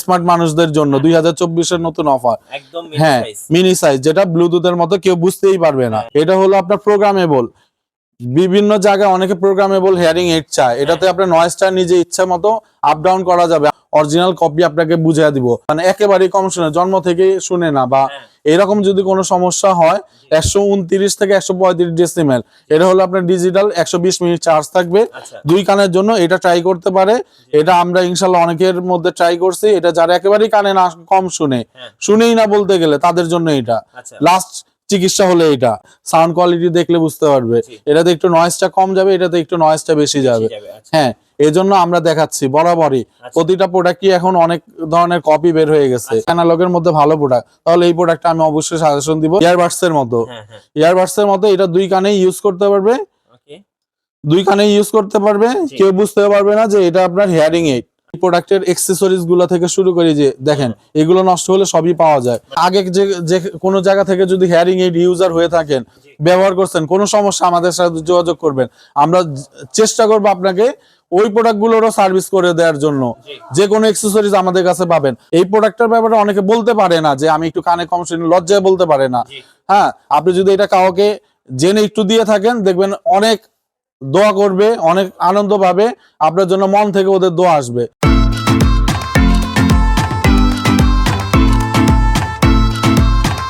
Smart মানুষদের জন্য দুই হাজার চব্বিশের নতুন অফার। হ্যাঁ মিনি সাইজ যেটা ব্লুটুথের মতো কেউ বুঝতেই পারবে না। এটা হলো আপনার প্রোগ্রামেবল বিভিন্ন জায়গায় অনেকে প্রোগ্রামেবল হেয়ারিং এইড চায়। এটাতে আপনার নয়েজটা নিজে ইচ্ছা মতো আপ ডাউন করা যাবে। অরিজিনাল কপি আপনাকে বুঝিয়ে দিব। মানে একেবারেই কম শুনে জন্ম থেকে শুনে না বা হ্যাঁ। এরকম যদি কোনো সমস্যা হয় একশো উনত্রিশ থেকে একশো পঁয়ত্রিশ ডেসিমেল এটা হলো আপনার ডিজিটাল একশো বিশ মিনিট চার্জ থাকবে। আচ্ছা। দুই কানের জন্য এটা ট্রাই করতে পারে। এটা আমরা ইনশাল্লাহ অনেকের মধ্যে ট্রাই করছি। এটা যারা একেবারেই কানে না কম শুনে। হ্যাঁ। শুনেই না বলতে গেলে তাদের জন্য এটা। আচ্ছা। লাস্ট চিকিৎসা হলে এটা। সাউন্ড কোয়ালিটি দেখলে বুঝতে পারবে। এটাতে একটু নয়েজটা কম যাবে এটাতে একটু নয়েজটা বেশি যাবে। আচ্ছা। হ্যাঁ এজন্য আমরা দেখাচ্ছি বরাবরই। আচ্ছা। প্রতিটা প্রোডাক্টই এখন অনেক ধরনের কপি বের হয়ে গেছে। অ্যানালগের মধ্যে ভালো প্রোডাক্ট তাহলে এই প্রোডাক্টটা আমি অবশ্যই সাজেশন দিব ইয়ারবাডস এর মতো। হ্যাঁ হ্যাঁ। ইয়ারবাডস এর মতো এটা দুই কানে ইউজ করতে পারবে। ওকে দুই কানে ইউজ করতে পারবে। কেউ বুঝতে পারবে না যে এটা আপনার হেয়ারিং এইড প্রোডাক্টের এক্সেসরিজগুলো থেকে শুরু করে যে, দেখেন, এগুলো নষ্ট হলে সবই পাওয়া যায়। আগে যে কোনো জায়গা থেকে যদি হেয়ারিং এইড ইউজার হয়ে থাকেন, ব্যবহার করছেন, কোনো সমস্যা, আমাদের সাথে যোগাযোগ করবেন। আমরা চেষ্টা করব আপনাকে ওই প্রোডাক্টগুলোরও সার্ভিস করে দেওয়ার জন্য। যে কোনো এক্সেসরিজ আমাদের কাছে পাবেন। এই প্রোডাক্টের ব্যাপারে অনেকে বলতে পারে না যে, আমি একটু কানে কম শুনি, লজ্জায় বলতে পারে না। হ্যাঁ আপনি যদি এটা কাউকে জেনে একটু দিয়ে থাকেন, দেখবেন অনেক দোয়া করবে, অনেক আনন্দ পাবে, আপনার জন্য মন থেকে ওদের দোয়া আসবে।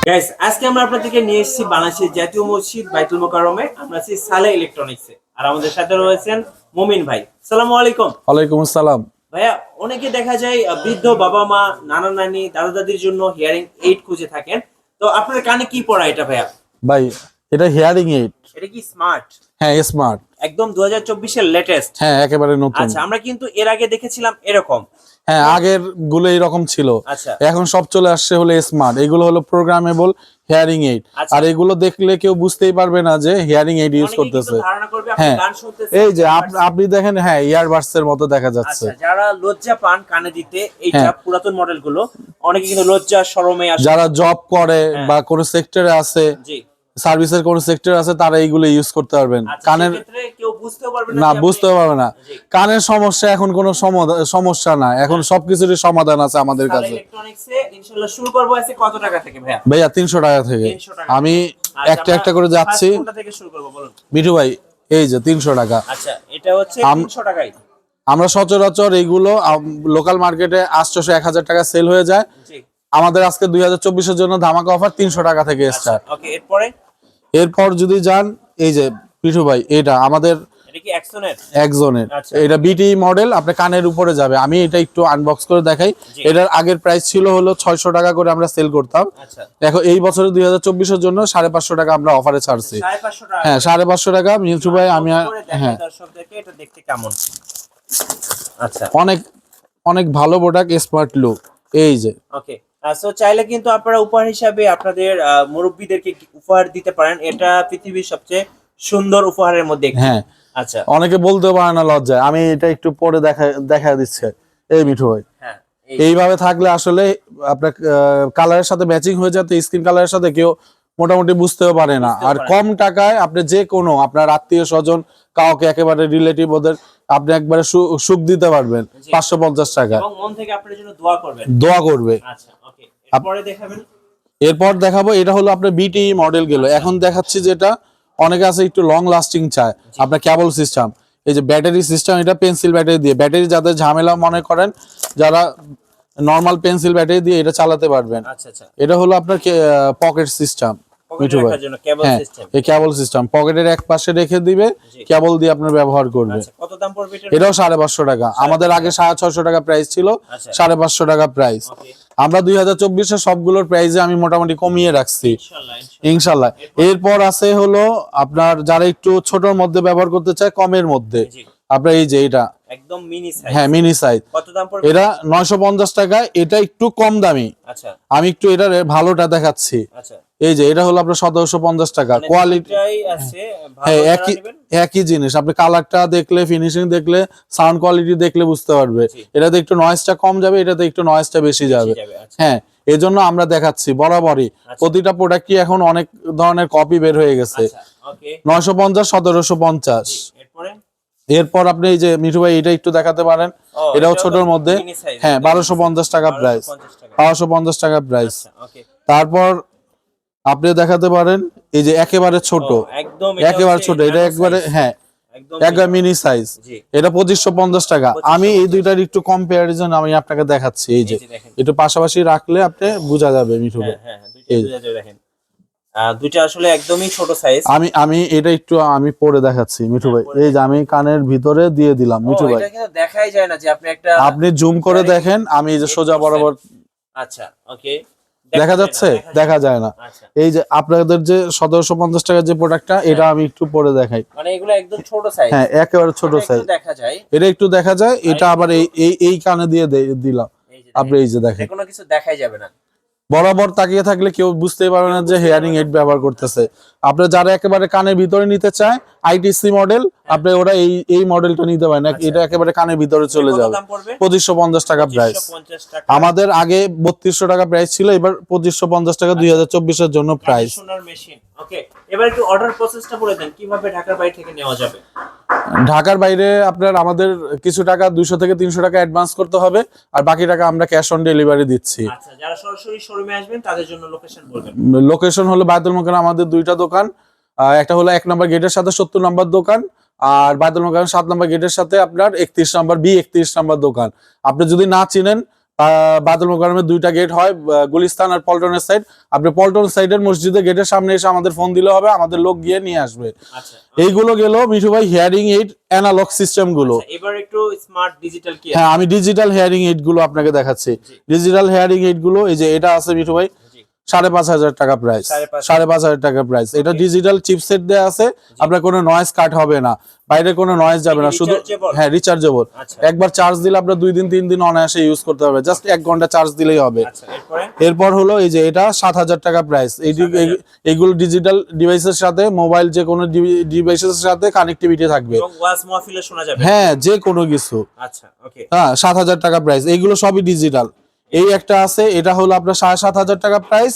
গাইস আজকে আমরা আপনাদেরকে নিয়ে এসেছি বাংলাদেশের জাতীয় মসজিদ বাইতুল মোকাররমে। আমরা আছি সালে ইলেকট্রনিক্সে আর আমাদের সাথে রয়েছেন মুমিন ভাই। সালামু আলাইকুম। ওয়ালাইকুম আসসালাম। ভাইয়া অনেকে দেখা যায় বৃদ্ধ বাবা মা নানা নানি দাদা দাদির জন্য হিয়ারিং এইড খুঁজে থাকেন। তো আপনার কানে কি পড়া এটা ভাইয়া? ভাই এটা হিয়ারিং এইড এটা কি স্মার্ট হ্যাঁ স্মার্ট একদম দু হাজার চব্বিশের লেটেস্ট হ্যাঁ একেবারে নতুন। আচ্ছা আমরা কিন্তু এর আগে দেখেছিলাম এরকম। হ্যাঁ আগেরগুলো এরকম ছিল। আচ্ছা। এখন সব চলে আসছে হলো স্মার্ট এগুলো হলো প্রোগ্রামেবল হিয়ারিং এইড। আর এগুলো দেখলে কেউ বুঝতেই পারবে না যে হিয়ারিং এইড ইউজ করতেছে। হ্যাঁ। এই যে আপনি দেখেন হ্যাঁ ইয়ারবাডস এর মতো দেখা যাচ্ছে। আচ্ছা যারা লজ্জা পান কানে দিতে এইটা হ্যাঁ। পুরাতন মডেলগুলো অনেকে কিন্তু লজ্জা শরমে আসে। যারা জব করে হ্যাঁ। বা কোন সেক্টরে আছে জি। সার্ভিসের কোন সেক্টর আছে তারা এইগুলো ইউজ করতে পারবেন। আচ্ছা কানের না বুঝতে পারবে না। কানের সমস্যা এখন কোনো সমা- সমস্যা না। এখন সবকিছুরই সমাধান আছে আমাদের কাছে। ভাইয়া? তিনশো টাকা থেকে। আমি আচ্ছা, একটা একটা করে যাচ্ছি। মিঠু ভাই এই যে তিনশো টাকা। আচ্ছা এটা হচ্ছে আম- 300 টাকাই। আমরা সচরাচর এইগুলো লোকাল মার্কেটে আটশোশো এক হাজার টাকা সেল হয়ে যায়। আমাদের আজকে দুই হাজার চব্বিশের জন্য ধামাকা অফার তিনশো টাকা থেকে স্টার্ট ওকে এরপরে? এরপর যদি যান এই যে পিঠু ভাই এটা আমাদের একজনের? আচ্ছা। এটা বিটি মডেল আপনার কানের উপরে যাবে। আমি এটা একটু আনবক্স করে দেখাই। এটার আগের প্রাইস ছিল হলো ছয়শো টাকা করে আমরা সেল করতাম। আচ্ছা। এখন এই দুই হাজার চব্বিশের জন্য সাড়ে পাঁচশো টাকা আমরা অফারে ছাড়ছি। হ্যাঁ সাড়ে পাঁচশো টাকা। ভাই আমি হ্যাঁ। আচ্ছা। অনেক অনেক ভালো প্রোডাক্ট স্মার্ট লুক এই যে। ওকে সো চাইলে কিন্তু আপনারা উপহার হিসাবে আপনাদের মুরব্বিদেরকে উপহার দিতে পারেন। এটা পৃথিবীর সবচেয়ে সুন্দর উপহারের মধ্যে। হ্যাঁ। আচ্ছা। অনেকে বলতে পারে না লজ্জায়। আমি এটা একটু পরে দেখা দেখা দিচ্ছে। এই মিঠু ভাই। হ্যাঁ এইভাবে থাকলে আসলে আপনার কালারের সাথে ম্যাচিং হয়ে যাতে স্কিন কালারের সাথে কেউ মোটামুটি বুঝতেও পারে না। আর কম টাকায় আপনি যে কোনো আপনার আত্মীয় স্বজন কাউকে একেবারে রিলেটিভ ওদের আপনি একবারে সুখ দিতে পারবেন পাঁচশো পঞ্চাশ টাকা মন থেকে আপনার জন্য দোয়া করবেন। দোয়া করবে। আচ্ছা। দেখাবেন। এরপর দেখাবো এটা হলো আপনার বিটি মডেল গেল। এখন দেখাচ্ছি যেটা অনেকে আছে একটু লং লাস্টিং চায় আপনার কেবল সিস্টেম এই যে ব্যাটারি সিস্টেম এটা পেন্সিল ব্যাটারি দিয়ে ব্যাটারি যাদের ঝামেলা মনে করেন যারা নর্মাল পেন্সিল ব্যাটারি দিয়ে এটা চালাতে পারবেন। আচ্ছা আচ্ছা। এটা হলো আপনার পকেট সিস্টেম মিঠু ভাই। হ্যাঁ এই কেবল সিস্টেম পকেটের এক পাশে রেখে দিবে কেবল দিয়ে আপনার ব্যবহার করবে। আচ্ছা এটাও সাড়ে পাঁচশো টাকা। আমাদের আগে সাড়ে ছয়শো টাকা প্রাইস ছিল সাড়ে পাঁচশো টাকা প্রাইস আমরা দুই হাজার চব্বিশে সবগুলোর প্রাইজে আমি মোটামুটি কমিয়ে রাখছি। ইনশাল্লাহ এরপর আছে হলো আপনার যারা একটু ছোটর মধ্যে ব্যবহার করতে চায় কমের মধ্যে। আপনার এই যে এটা হ্যাঁ মিনি সাইজ কত এটা একটু কম দামি। আমি একটু এটার ভালোটা দেখাচ্ছি। এই যে এটা আপনার 1750 টাকা। কোয়ালিটি হ্যাঁ একই একই জিনিস। আপনি কালারটা দেখলে ফিনিশিং দেখলে সাউন্ড কোয়ালিটি দেখলে বুঝতে পারবে। এটাতে একটু নয়েজটা কম যাবে এটাতে একটু নয়েজটা বেশি যাবে। হ্যাঁ এজন্য আমরা দেখাচ্ছি বরাবরই। প্রতিটা প্রোডাক্টই এখন অনেক ধরনের কপি বের হয়ে গেছে। 950 1750 এরপরে আপনি এই যে মিঠু ভাই এটা একটু দেখাতে পারেন। এটাও ছোটর মধ্যে। হ্যাঁ বারোশো পঞ্চাশ টাকা প্রাইস বারোশো পঞ্চাশ টাকা প্রাইস আচ্ছা, তারপর আপনি দেখাতে পারেন এই যে একেবারে ছোট। একেবারে ছোট এটা একবারে হ্যাঁ একবার মিনি সাইজ এটা পঁচিশশো পঞ্চাশ টাকা। আমি এই দুইটার একটু কম্পারিজন আমি আপনাকে দেখাচ্ছি এই যে। একটু পাশাপাশি রাখলে আপনি বোঝা যাবে মিঠু ভাই। হ্যাঁ হ্যাঁ হ্যাঁ, এই। যে। দেখেন। দুইটা আসলে একদমই ছোট সাইজ আমি আমি এটা একটু আমি পরে দেখাচ্ছি মিঠু ভাই। হ্যাঁ, এই যে আমি কানের ভিতরে দিয়ে দিলাম মিঠু ভাই। এটা কিন্তু দেখাই যায় না যে আপনি একটা আপনি জুম করে দেখেন আমি এই যে সোজা বরাবর আচ্ছা ওকে। দেখা যাচ্ছে? দেখা যায় না। আচ্ছা। এই যে আপনাদের যে সতেরোশো পঞ্চাশ টাকার যে প্রোডাক্টটা এটা আমি একটু পরে দেখাই। মানে এগুলো একদম ছোট সাইজ হ্যাঁ একেবারে ছোট সাইজ দেখা যায়। এটা একটু দেখা যায় এটা আবার এই এই এই কানে দিয়ে দিলাম। আপনি এই যে দেখেন। কোনো কিছু দেখাই যাবে না। বরাবর তাকিয়ে থাকলে কেউ বুঝতেই পারবে না যে হেয়ারিং এইড ব্যবহার করতেছে। আপনি যারা একেবারে কানের ভিতরে নিতে চায় আইটিসি মডেল আপনি ওরা এই এই মডেলটা নিতে পারেন। আচ্ছা। এটা একেবারে কানের ভিতরে চলে যাবে। পঁচিশশো পঞ্চাশ টাকা প্রাইস আমাদের আগে বত্রিশশো টাকা প্রাইস ছিল এবার পঁচিশশো পঞ্চাশ টাকা দুই হাজার চব্বিশের জন্য প্রাইস এবার একটু অর্ডার প্রসেসটা বলে দেন কীভাবে ঢাকার বাইরে থেকে নেওয়া যাবে? ঢাকার বাইরে আপনার আমাদের কিছু টাকা দুইশো থেকে তিনশো টাকা অ্যাডভান্স করতে হবে আর বাকি টাকা আমরা ক্যাশ অন ডেলিভারি দিচ্ছি। আচ্ছা যারা সরাসরি শোরুমে আসবেন তাদের জন্য লোকেশন বলবেন। লোকেশন হলো বায়তুল মোকান আমাদের দুইটা দোকান। একটা হলো এক নম্বর গেটের সাথে সত্তর নম্বর দোকান আর বায়তুল মোকান সাত নম্বর গেটের সাথে আপনার একত্রিশ নম্বর বি একত্রিশ নম্বর দোকান। আপনি যদি না চিনেন আহ, মোকারমের দুইটা গেট হয় গুলিস্তান আর পল্টনের সাইড আপনি পল্টন সাইডের মসজিদের গেটের সামনে এসে আমাদের ফোন দিলে হবে আমাদের লোক গিয়ে নিয়ে আসবে। আচ্ছা। এইগুলো গেল মিঠু ভাই হিয়ারিং এইড অ্যানালগ সিস্টেমগুলো। আচ্ছা, এবার একটু স্মার্ট ডিজিটাল কি হ্যাঁ আমি ডিজিটাল হিয়ারিং এইডগুলো আপনাকে দেখাচ্ছি। ডিজিটাল হিয়ারিং এইডগুলো এই যে এটা আছে মিঠু ভাই। সাড়ে পাঁচ হাজার টাকা প্রাইস সাড়ে পাঁচ হাজার। টাকা প্রাইস এটা. ডিজিটাল চিপসেট দেওয়া আছে। আপনার কোনো নয়েজ কাট হবে না। বাইরে কোনো নয়েজ যাবে না। শুধু হ্যাঁ রিচার্জেবল আচ্ছা। একবার চার্জ দিলে আপনার দুই দিন তিন দিন অনায়াসে ইউজ করতে হবে। জাস্ট এক ঘণ্টা চার্জ দিলেই হবে। আচ্ছা এরপর? হলো এই যে এটা সাত হাজার টাকা প্রাইস এই ডি- 7,000 এই- এইগুলো ডিজিটাল ডিভাইসের সাথে মোবাইল যে কোনো ডিভাইসের সাথে কানেক্টিভিটি থাকবে। হ্যাঁ যে কোনো কিছু। আচ্ছা হ্যাঁ সাত হাজার টাকা প্রাইস এইগুলো সবই ডিজিটাল এই একটা আছে এটা হলো আপনার সাড়ে সাত হাজার টাকা প্রাইস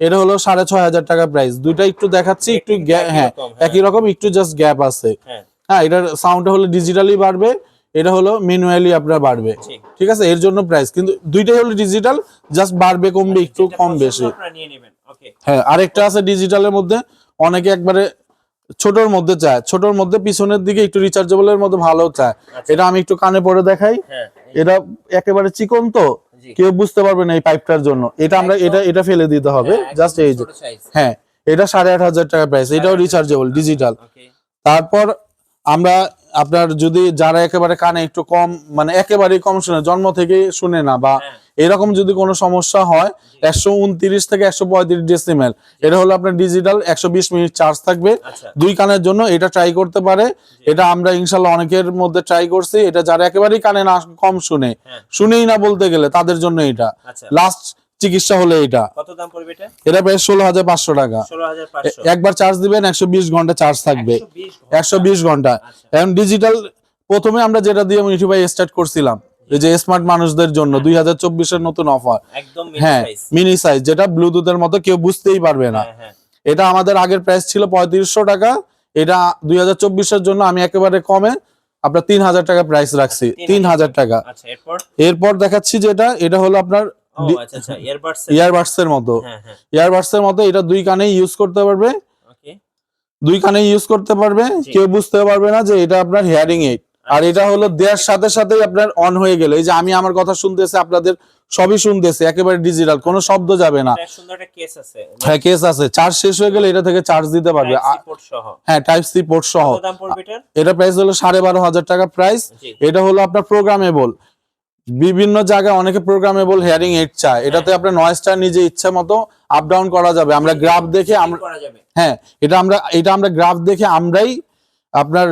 এটা হলো সাড়ে ছয় হাজার টাকা প্রাইস দুইটা একটু দেখাচ্ছি একটু হ্যাঁ হ্যাঁ। একই রকম একটু জাস্ট গ্যাপ আছে। হ্যাঁ। হ্যাঁ এটার সাউন্ডটা হলো ডিজিটালি বাড়বে এটা হলো ম্যানুয়ালি আপনার বাড়বে। ঠিক আছে? এর জন্য প্রাইস কিন্তু দুইটাই হলো ডিজিটাল জাস্ট বাড়বে কমবে একটু কম বেশি। হ্যাঁ আরেকটা আছে ডিজিটালের মধ্যে অনেকে একবারে ছোটর মধ্যে চায় ছোটর মধ্যে পিছনের দিকে একটু রিচার্জেবলের মধ্যে ভালো চায়। আচ্ছা। এটা আমি একটু কানে পরে দেখাই। হ্যাঁ এটা একেবারে চিকন তো কেউ বুঝতে পারবে না এই পাইপটার জন্য। এটা আমরা এটা এটা ফেলে দিতে হবে। হ্যাঁ, জাস্ট এই যে হ্যাঁ এটা সাড়ে আট হাজার টাকা প্রাইস এটাও রিচার্জেবল ডিজিটাল তারপর আমরা আপনার যদি যারা একেবারে কানে একটু কম মানে একেবারেই কম শুনে জন্ম থেকে শুনে না বা হ্যাঁ। এরকম যদি কোনো সমস্যা হয় একশো উনত্রিশ থেকে একশো পঁয়ত্রিশ ডেসিমেল এটা হলো আপনার ডিজিটাল একশো বিশ মিনিট চার্জ থাকবে। আচ্ছা। দুই কানের জন্য এটা ট্রাই করতে পারে। এটা আমরা ইনশাল্লাহ অনেকের মধ্যে ট্রাই করছি। এটা যারা একেবারেই কানে না কম শুনে হ্যাঁ। শুনেই না বলতে গেলে তাদের জন্য এটা। আচ্ছা। লাস্ট চিকিৎসা হলে এটা। কত দাম পড়বে এটা? এটা প্রায় ষোলো হাজার পাঁচশো টাকা। একবার চার্জ দিবেন একশো বিশ ঘণ্টা চার্জ থাকবে। একশো বিশ ঘণ্টা। আচ্ছা। এখন ডিজিটাল প্রথমে আমরা যেটা দিয়ে ইউটিউবে স্টার্ট করছিলাম এই যে স্মার্ট মানুষদের জন্য দুই হাজার চব্বিশের নতুন অফার হ্যাঁ মিনি সাইজ যেটা ব্লুটুথের মতো কেউ বুঝতেই পারবে না। হ্যাঁ হ্যাঁ। এটা আমাদের আগের প্রাইস ছিল পঁয়ত্রিশশো টাকা। এটা দুই হাজার চব্বিশের জন্য আমি একেবারে কমে আপনার তিন হাজার টাকা প্রাইস রাখছি। তিন হাজার। টাকা। আচ্ছা এরপর দেখাচ্ছি যেটা এটা হলো আপনার ইয়ারবাডস ইয়ারবাডস এর মতো। হ্যাঁ হ্যাঁ। ইয়ারবাডস এর মতো এটা দুই কানে ইউজ করতে পারবে। দুই কানে ইউজ করতে পারবে। কেউ বুঝতে পারবে না যে এটা আপনার হেয়ারিং এইড আর এটা হলো দেওয়ার সাথে সাথেই আপনার অন হয়ে গেল। এই যে আমি আমার কথা শুনতেছি আপনাদের সবই শুনতেছে একেবারে ডিজিটাল কোনো শব্দ যাবে না। হ্যাঁ কেস আছে। চার্জ শেষ হয়ে গেলে এটা থেকে চার্জ দিতে পারবে। হ্যাঁ টাইপ সি পোর্ট সহ। এটা প্রাইস হলো সাড়ে বারো হাজার টাকা প্রাইস এটা হলো আপনার প্রোগ্রামেবল বিভিন্ন জায়গায় অনেকে প্রোগ্রামেবল হেয়ারিং এড চায়। এটাতে আপনার নয়েজটা নিজে ইচ্ছা মতো আপ ডাউন করা যাবে। আমরা গ্রাফ দেখে আমরা যাবে। হ্যাঁ এটা আমরা এটা আমরা গ্রাফ দেখে আমরাই আপনার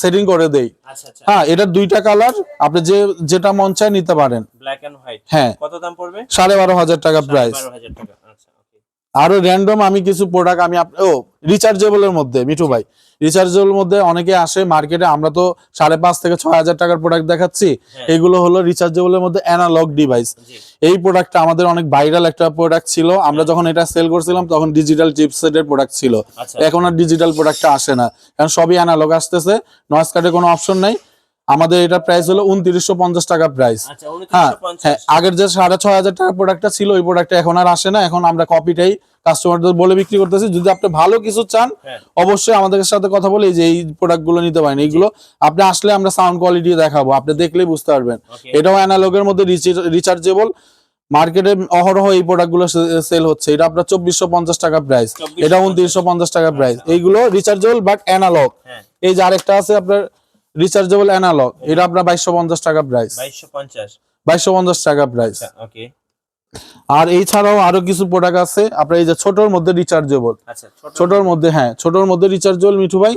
সেটিং করে দেই। আচ্ছা আচ্ছা। হ্যাঁ এটা দুইটা কালার আপনি যে যেটা মন চায় নিতে পারেন। ব্ল্যাক এন্ড হোয়াইট হ্যাঁ। কত দাম পড়বে? সাড়ে বারো হাজার টাকা প্রাইস বারো হাজার টাকা আচ্ছা ওকে আরও র্যান্ডম আমি কিছু প্রোডাক্ট আমি ও রিচার্জেবলের মধ্যে মিঠু ভাই। রিচার্জেবল মধ্যে অনেকে আসে মার্কেটে আমরা তো সাড়ে পাঁচ থেকে ছয় হাজার টাকার প্রোডাক্ট দেখাচ্ছি। হ্যাঁ। এগুলো হলো রিচার্জেবলের মধ্যে অ্যানালগ ডিভাইস এই প্রোডাক্টটা আমাদের অনেক ভাইরাল একটা প্রোডাক্ট ছিল। আমরা যখন এটা সেল করছিলাম তখন ডিজিটাল চিপসেটের প্রোডাক্ট ছিল। আচ্ছা। এখন আর ডিজিটাল প্রোডাক্টটা আসে না। কারণ সবই অ্যানালগ আসতেছে নয়েজ কার্ডের কোনো অপশন নাই। আমাদের এটা প্রাইস হলো উনত্রিশশো পঞ্চাশ টাকা প্রাইস আচ্ছা হ্যাঁ হ্যাঁ আগের যে সাড়ে ছয় হাজার টাকার প্রোডাক্টটা ছিল ওই প্রোডাক্টটা এখন আর আসে না। এখন আমরা কপিটাই কাস্টমারদের বলে বিক্রি করতেছি। যদি আপনি ভালো কিছু চান হ্যাঁ। অবশ্যই আমাদের সাথে কথা বলে যে এই প্রোডাক্টগুলো নিতে পারেন। এইগুলো আপনি আসলে আমরা সাউন্ড কোয়ালিটি দেখাবো। আপনি দেখলেই বুঝতে পারবেন। এটাও অ্যানালগের মধ্যে রিচার্জেবল মার্কেটে অহরহ এই প্রোডাক্টগুলো সেল হচ্ছে। এটা আপনার চব্বিশশো পঞ্চাশ টাকা প্রাইস এটা উনত্রিশশো পঞ্চাশ টাকা প্রাইস এইগুলো রিচার্জেবল বাট অ্যানালগ এই যে আরেকটা আছে আপনার রিচার্জেবল অ্যানালগ এটা আপনার বাইশশো পঞ্চাশ টাকা প্রাইস বাইশশো পঞ্চাশ। টাকা প্রাইস আচ্ছা ওকে আর এই ছাড়াও আরও কিছু প্রোডাক্ট আছে আপনার এই যে ছোটর মধ্যে রিচার্জেবল আচ্ছা ছোটর মধ্যে। হ্যাঁ ছোটর মধ্যে রিচার্জেবল মিঠু ভাই।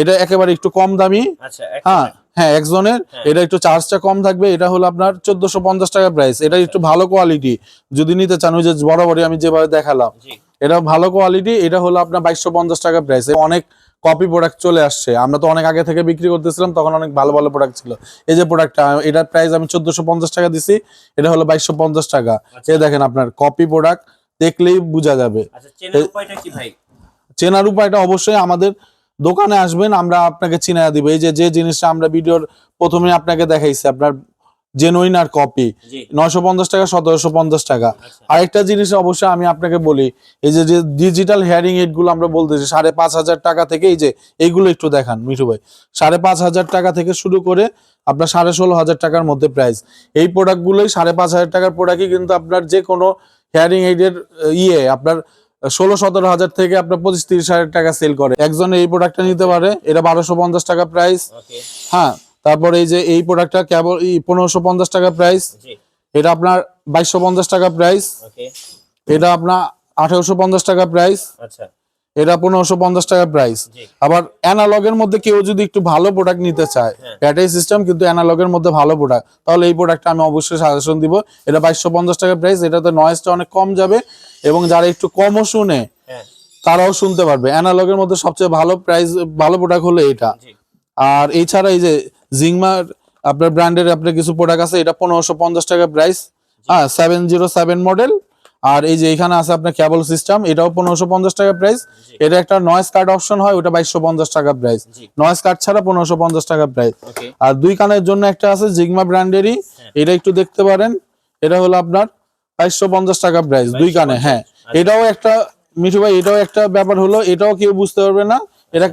এটা একেবারে একটু কম দামি। আচ্ছা হ্যাঁ হ্যাঁ একজনের হ্যাঁ। এটা একটু চার্জটা কম থাকবে এটা হলো আপনার চোদ্দশো পঞ্চাশ টাকা প্রাইস এটা একটু ভালো কোয়ালিটি যদি নিতে চান ওই যে বরাবরই আমি যেভাবে দেখালাম। জি। এটা ভালো কোয়ালিটি এটা হলো আপনার বাইশশো পঞ্চাশ টাকা প্রাইস অনেক কপি প্রোডাক্ট চলে আসছে। আমরা তো অনেক আগে থেকে বিক্রি করতেছিলাম তখন অনেক ভালো ভালো প্রোডাক্ট ছিল। এই যে প্রোডাক্টটা এটার প্রাইস আমি চোদ্দশো পঞ্চাশ টাকা দিছি এটা হলো বাইশশো পঞ্চাশ টাকা। এই দেখেন আপনার কপি প্রোডাক্ট দেখলেই বোঝা যাবে। আচ্ছা চেনার উপায়টা চেনার উপায়টা অবশ্যই আমাদের দোকানে আসবেন আমরা আপনাকে চিনা দিব। এই যে যে জিনিসটা আমরা ভিডিওর প্রথমে আপনাকে দেখাইছি আপনার জেনুইন আর কপি নয়শো পঞ্চাশ টাকা সতেরোশো পঞ্চাশ টাকা। আচ্ছা। আরেকটা জিনিস অবশ্যই আমি আপনাকে বলি এই যে ডিজিটাল হেয়ারিং এইডগুলো আমরা বলতেছি সাড়ে পাঁচ হাজার টাকা থেকে এই যে এইগুলো একটু দেখান মিঠু ভাই। সাড়ে পাঁচ হাজার টাকা থেকে শুরু করে আপনার সাড়ে ষোলো হাজার টাকার মধ্যে প্রাইস এই প্রোডাক্ট গুলোই সাড়ে পাঁচ হাজার টাকার প্রোডাক্টই কিন্তু আপনার যে কোনো হেয়ারিং এইডের ইয়ে আপনার ষোলো সতেরো হাজার থেকে আপনার পঁচিশ তিরিশ হাজার টাকা সেল করে। একজন এই প্রোডাক্টটা নিতে পারে এটা বারোশো পঞ্চাশ টাকা প্রাইস হ্যাঁ। তারপরে এই যে এই প্রোডাক্টটা কেবল পনেরোশো পঞ্চাশ টাকা প্রাইস এটা আপনার বাইশশো পঞ্চাশ টাকা প্রাইস ওকে এটা আপনার আঠারোশো পঞ্চাশ টাকা প্রাইস আচ্ছা। এটা পনেরোশো পঞ্চাশ টাকা প্রাইস আবার অ্যানালগের মধ্যে কেউ যদি একটু ভালো প্রোডাক্ট নিতে চায়। ব্যাটারি সিস্টেম কিন্তু অ্যানালগের মধ্যে ভালো প্রোডাক্ট তাহলে এই প্রোডাক্টটা আমি অবশ্যই সাজেশন দিব। এটা বাইশশো পঞ্চাশ টাকা প্রাইস এটাতে নয়েজটা অনেক কম যাবে এবং যারা একটু কমও শুনে হ্যাঁ। তারাও শুনতে পারবে। অ্যানালগের মধ্যে সবচেয়ে ভালো প্রাইস ভালো প্রোডাক্ট হলো এটা। আর এছাড়া এই যে জিংমার আপনার ব্র্যান্ডের আপনার কিছু প্রোডাক্ট আছে এটা পনেরোশো পঞ্চাশ টাকা প্রাইস হ্যাঁ সেভেন জিরো সেভেন মডেল আর এই যে এখানে আছে আপনার কেবল সিস্টেম এটাও পনেরোশো পঞ্চাশ টাকা প্রাইস এটা একটা নয়েজ কার্ড অপশন হয় ওটা বাইশশো পঞ্চাশ টাকা প্রাইস জি। নয়েজ কার্ড ছাড়া পনেরোশো পঞ্চাশ টাকা প্রাইস আর দুই কানের জন্য একটা আছে জিগমা ব্র্যান্ডেরই। হ্যাঁ। এটা একটু দেখতে পারেন। এটা হলো আপনার বাইশশো পঞ্চাশ টাকা প্রাইস দুই কানে হ্যাঁ। এটাও একটা মিঠু ভাই এটাও একটা ব্যাপার হলো এটাও কেউ বুঝতে পারবে না। এটা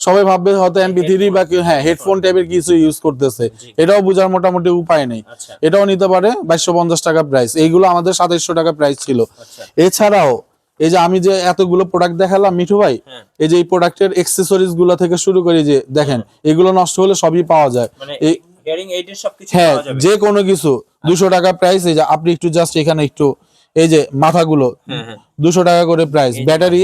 সবাই ভাববে হয়তো এমপি থ্রি বা হ্যাঁ হেডফোন টাইপের কিছু ইউজ করতেছে। এটাও বোঝার মোটামুটি উপায় নেই। আচ্ছা। এটাও নিতে পারে বাইশশো পঞ্চাশ টাকা প্রাইস এইগুলো আমাদের সাতাইশশো টাকা প্রাইস ছিল। আচ্ছা। এছাড়াও এই যে আমি যে এতগুলো প্রোডাক্ট দেখালাম মিঠু ভাই হ্যাঁ। এই যে এই প্রোডাক্টের এক্সেসরিজগুলো থেকে শুরু করে যে দেখেন এগুলো নষ্ট হলে সবই পাওয়া যায়। মানে হ্যাঁ যে কোনো কিছু দুশো টাকা প্রাইস এই যে আপনি একটু জাস্ট এখানে একটু এই যে মাথাগুলো দুশো টাকা করে প্রাইস ব্যাটারি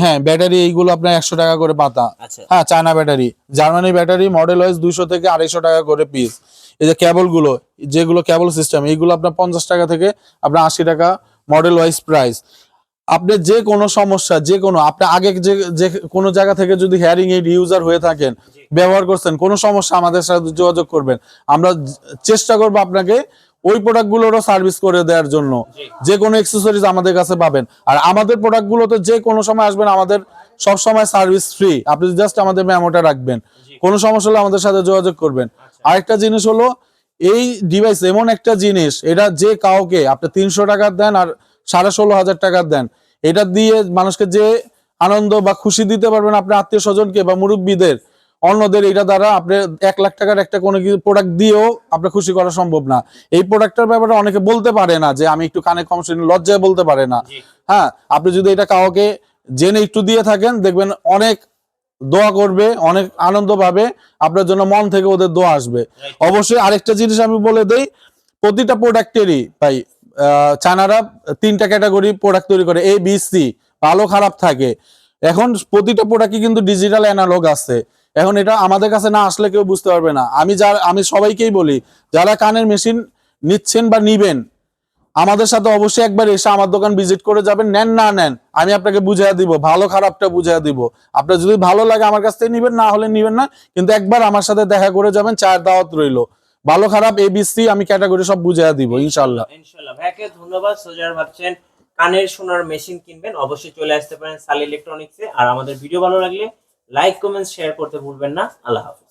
হ্যাঁ ব্যাটারি এইগুলো আপনার একশো টাকা করে পাতা। আচ্ছা। হ্যাঁ China battery Germany battery model wise দুশো থেকে আড়াইশো টাকা করে পিস এই যে কেবলগুলো যেগুলো কেবল সিস্টেম এইগুলো আপনার পঞ্চাশ টাকা থেকে আপনার আশি টাকা মডেল ওয়াইজ প্রাইস আপনি যে কোনো সমস্যা যে কোনো আপনি আগে যে যে কোনো জায়গা থেকে যদি হেয়ারিং এইড ইউজার হয়ে থাকেন ব্যবহার করছেন কোনো সমস্যা আমাদের সাথে যোগাযোগ করবেন। আমরা চেষ্টা করব আপনাকে ওই প্রোডাক্টগুলোরও সার্ভিস করে দেওয়ার জন্য। যে কোনো অ্যাক্সেসরিজ আমাদের কাছে পাবেন। আর আমাদের প্রোডাক্টগুলোতে যে কোনো সময় আসবেন আমাদের সব সময় সার্ভিস ফ্রি আপনি জাস্ট আমাদের মেমোটা রাখবেন। কোনো সমস্যা হলে আমাদের সাথে যোগাযোগ করবেন। আচ্ছা। আরেকটা জিনিস হলো এই ডিভাইস এমন একটা জিনিস এটা যে কাউকে আপনি তিনশো টাকার দেন আর সাড়ে ষোলো হাজার টাকার দেন এটা দিয়ে মানুষকে যে আনন্দ বা খুশি দিতে পারবেন আপনার আত্মীয় স্বজনকে বা মুরব্বীদের অন্যদের এটা দ্বারা আপনি এক লাখ টাকার একটা কোনো কিছু প্রোডাক্ট দিয়েও আপনার খুশি করা সম্ভব না। এই প্রোডাক্টের ব্যাপারে অনেকে বলতে পারে না যে আমি একটু কানে কম শুনি লজ্জায় বলতে পারে না। হ্যাঁ আপনি যদি এটা কাউকে জেনে একটু দিয়ে থাকেন দেখবেন অনেক দোয়া করবে অনেক আনন্দ পাবে আপনার জন্য মন থেকে ওদের দোয়া আসবে। অবশ্যই আরেকটা জিনিস আমি বলে দেই প্রতিটা প্রোডাক্টেরই ভাই আহ, চায়নারা তিনটা ক্যাটাগরি প্রোডাক্ট তৈরি করে এ বি সি ভালো খারাপ থাকে। এখন প্রতিটা প্রোডাক্টই কিন্তু ডিজিটাল অ্যানালগ আছে। এখন এটা আমাদের কাছে না আসলে কেউ বুঝতে পারবে না। আমি যার আমি সবাইকেই বলি, যারা কানের মেশিন নিচ্ছেন বা নিবেন, আমাদের সাথে অবশ্যই একবার এসে আমার দোকান ভিজিট করে যাবেন। নেন না নেন, আমি আপনাকে বুঝিয়ে দিব, ভালো খারাপটা বুঝিয়ে দিব। আপনার যদি ভালো লাগে আমার কাছ থেকে নিবেন, না হলে নিবেন না। কিন্তু একবার আমার সাথে দেখা করে যাবেন, চায়ের দাওয়াত রইল। ভালো খারাপ এ এবিসি আমি ক্যাটাগরি সব বুঝিয়ে দিব ইনশাল্লাহ ইনশাল্লাহ ভাইকে ধন্যবাদ। সোজার ভাবছেন কানের শোনার মেশিন কিনবেন, অবশ্যই চলে আসতে পারেন সাল ইলেকট্রনিক্সে। আর আমাদের ভিডিও ভালো লাগলে লাইক কমেন্ট শেয়ার করতে ভুলবেন না। আল্লাহ হাফেজ।